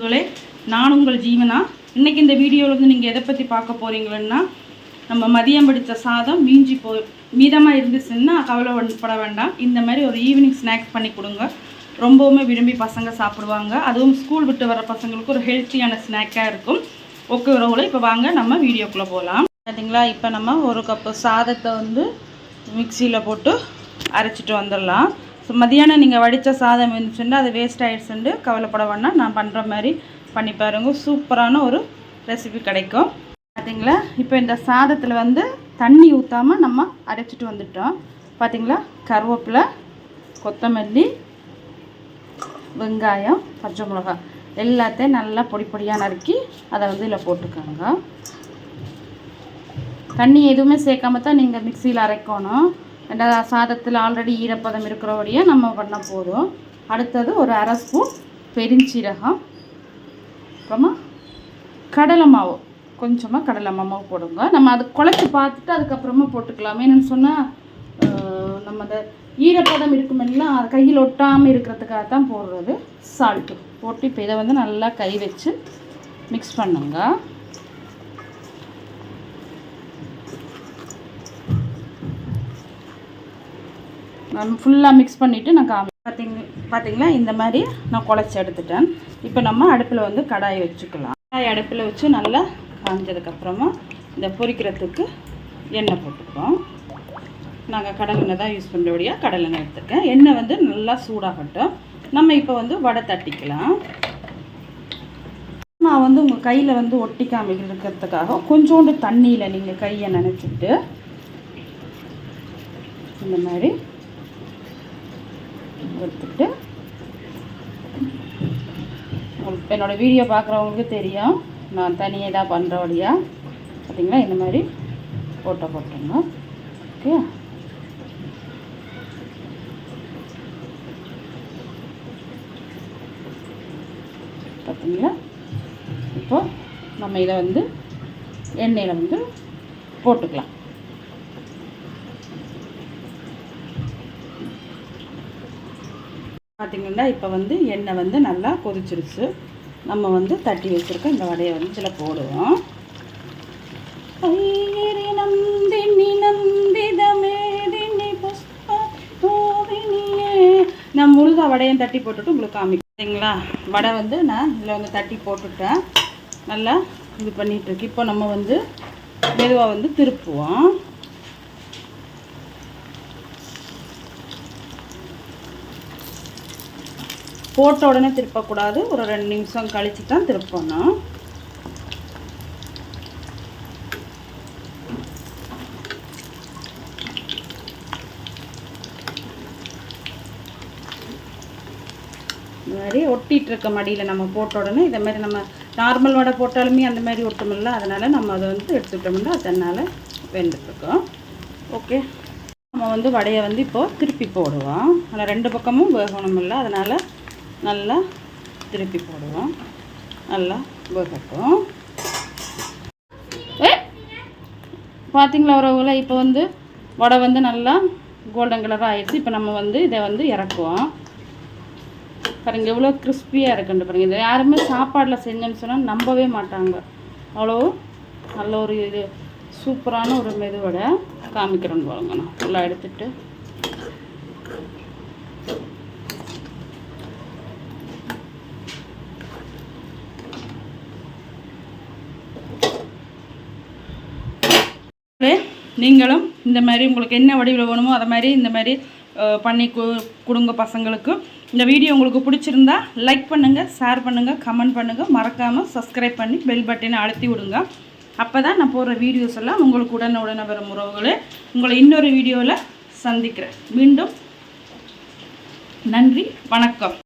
உறவுகளே நான் உங்கள் ஜீவனா? இன்னைக்கு இந்த வீடியோவில் வந்து நீங்கள் எதை பற்றி பார்க்க போகிறீங்கன்னா நம்ம மதியம் படித்த சாதம் மீஞ்சி போ மீதமாக இருந்துச்சுன்னா கவலைப்பட வேண்டாம். இந்த மாதிரி ஒரு ஈவினிங் ஸ்நாக்ஸ் பண்ணி கொடுங்க. ரொம்பவுமே விரும்பி பசங்க சாப்பிடுவாங்க. அதுவும் ஸ்கூல் விட்டு வர பசங்களுக்கு ஒரு ஹெல்த்தியான ஸ்நாக்காக இருக்கும். ஓகே உறவுல இப்போ வாங்க நம்ம வீடியோக்குள்ளே போகலாம் பார்த்தீங்களா இப்போ நம்ம ஒரு கப்பு சாதத்தை வந்து மிக்சியில் போட்டு அரைச்சிட்டு வந்துடலாம். ஸோ மதியானம் நீங்கள் வடித்த சாதம் இருந்துச்சுன்னா அது வேஸ்ட் ஆகிடுச்சுண்டு கவலைப்பட வேணாம் நான் பண்ணுற மாதிரி பண்ணி பாருங்க. சூப்பரான ஒரு ரெசிபி கிடைக்கும். பார்த்தீங்களா இப்போ இந்த சாதத்தில் வந்து தண்ணி ஊற்றாமல் நம்ம அரைச்சிட்டு வந்துட்டோம். பார்த்தீங்களா கருவேப்பிலை கொத்தமல்லி வெங்காயம் பச்சை மிளகாய் எல்லாத்தையும் நல்லா பொடி பொடியாக நறுக்கி அதை வந்து இதில் போட்டுக்கோங்க. தண்ணி எதுவுமே சேர்க்காம தான் நீங்கள் மிக்சியில் அரைக்கணும். ரெண்டாவது சாதத்தில் ஆல்ரெடி ஈரப்பதம் இருக்கிறபடியே நம்ம பண்ணால் போதும். அடுத்தது ஒரு அரை ஸ்பூன் பெருஞ்சீரகம். அப்புறமா கடலை மாவு. கொஞ்சமாக கடலை மாவு போடுங்க. நம்ம அது குழச்சி பார்த்துட்டு அதுக்கப்புறமா போட்டுக்கலாம். என்னென்னு சொன்னால் நம்ம அந்த ஈரப்பதம் இருக்குமெல்லாம் அது கையில் ஒட்டாமல் இருக்கிறதுக்காக தான் போடுறது. சால்ட்டு போட்டு இப்போ இதை வந்து நல்லா கை வச்சு மிக்ஸ் பண்ணுங்க. நான் ஃபுல்லாக மிக்ஸ் பண்ணிவிட்டு நான் காமி பார்த்திங்க பார்த்தீங்களா இந்த மாதிரி நான் குழச்சி எடுத்துட்டேன். இப்போ நம்ம அடுப்பில் வந்து கடாயை வச்சுக்கலாம். கடாய் அடுப்பில் வச்சு நல்லா காஞ்சதுக்கப்புறமா இந்த பொரிக்கிறதுக்கு எண்ணெய் போட்டுக்கிறோம். நாங்கள் கடலெண்ணெய் தான் யூஸ் பண்ணுறபடியாக கடலெண்ணெய் எடுத்துருக்கேன். எண்ணெய் வந்து நல்லா சூடாகட்டும். நம்ம இப்போ வந்து வடை தட்டிக்கலாம். நான் வந்து உங்கள் கையில் வந்து ஒட்டிக்காமல் இருக்கிறதுக்காக கொஞ்சோண்டு தண்ணியில் நீங்கள் கையை நினச்சிட்டு இந்த மாதிரி எடுத்துக்கிட்டு உங்களுக்கு என்னோடய வீடியோ பார்க்குறவங்களுக்கு தெரியும். நான் தனியாக தான் பண்ணுறோடையா பார்த்தீங்களா? இந்த மாதிரி ஃபோட்டோ போட்டுருங்க. ஓகே பார்த்தீங்களா? இப்போ நம்ம இதை வந்து எண்ணெயில் வந்து போட்டுக்கலாம். பார்த்திங்கன்னா இப்போ வந்து எண்ணெய் வந்து நல்லா கொதிச்சிருச்சு. நம்ம வந்து தட்டி வச்சுருக்க இந்த வடையை வந்து இதில் போடுவோம். ஐயரி நந்தினி நந்தித மேதினி புஷ்ப நான் முழுதா வடையும் தட்டி போட்டுட்டு உங்களுக்கு காமிக்கிறீங்களா வடை வந்து நான் இதில் வந்து தட்டி போட்டுட்டேன். நல்லா இது பண்ணிகிட்ருக்கு இப்போ நம்ம வந்து மெதுவாக வந்து திருப்புவோம். போட்ட உடனே திருப்பக்கூடாது. ஒரு ரெண்டு நிமிஷம் கழிச்சு தான் திருப்பணும் மாதிரி ஒட்டிகிட்டு இருக்க மடியில் நம்ம போட்ட உடனே இதை மாதிரி நம்ம நார்மல் வடை போட்டாலுமே அந்த மாதிரி ஒட்டுமில்ல. அதனால் நம்ம அதை வந்து எடுத்துக்கிட்டோம்னா அதனால் வெந்துட்டுருக்கோம். ஓகே. நம்ம வந்து வடையை வந்து இப்போது திருப்பி போடுவோம். ஆனால் ரெண்டு பக்கமும் வேகணுமில்ல. அதனால் நல்லா திருப்பி போடுவோம். நல்லா வேகட்டும் ஏ பார்த்தீங்களா உறவுகளை இப்போ வந்து வடை வந்து நல்லா கோல்டன் கலராக ஆயிடுச்சு. இப்போ நம்ம வந்து இதை வந்து இறக்குவோம். பாருங்க எவ்வளோ கிறிஸ்பியாக இருக்குன்னு பாருங்க. இதை யாருமே சாப்பாடில் செஞ்சோன்னு சொன்னால் நம்பவே மாட்டாங்க. அவ்வளோ நல்ல ஒரு இது சூப்பரான ஒரு மெதுவடை காமிக்கிறோன்னு பாருங்க நான். நல்லா எடுத்துகிட்டு நீங்களும் இந்த மாதிரி உங்களுக்கு என்ன வடிவில் வேணுமோ அதை மாதிரி இந்த மாதிரி பண்ணி கொடுங்க பசங்களுக்கு. இந்த வீடியோ உங்களுக்கு பிடிச்சிருந்தா லைக் பண்ணுங்கள் ஷேர் பண்ணுங்கள் கமெண்ட் பண்ணுங்கள் மறக்காமல் சப்ஸ்கிரைப் பண்ணி பெல் பட்டனை அழுத்தி விடுங்க. அப்போ தான் நான் போடுற வீடியோஸ் எல்லாம் உங்களுக்கு உடனே உடனே வரும் உறவுகளே. உங்களை இன்னொரு வீடியோவில் சந்திக்கிறேன். மீண்டும் நன்றி வணக்கம்.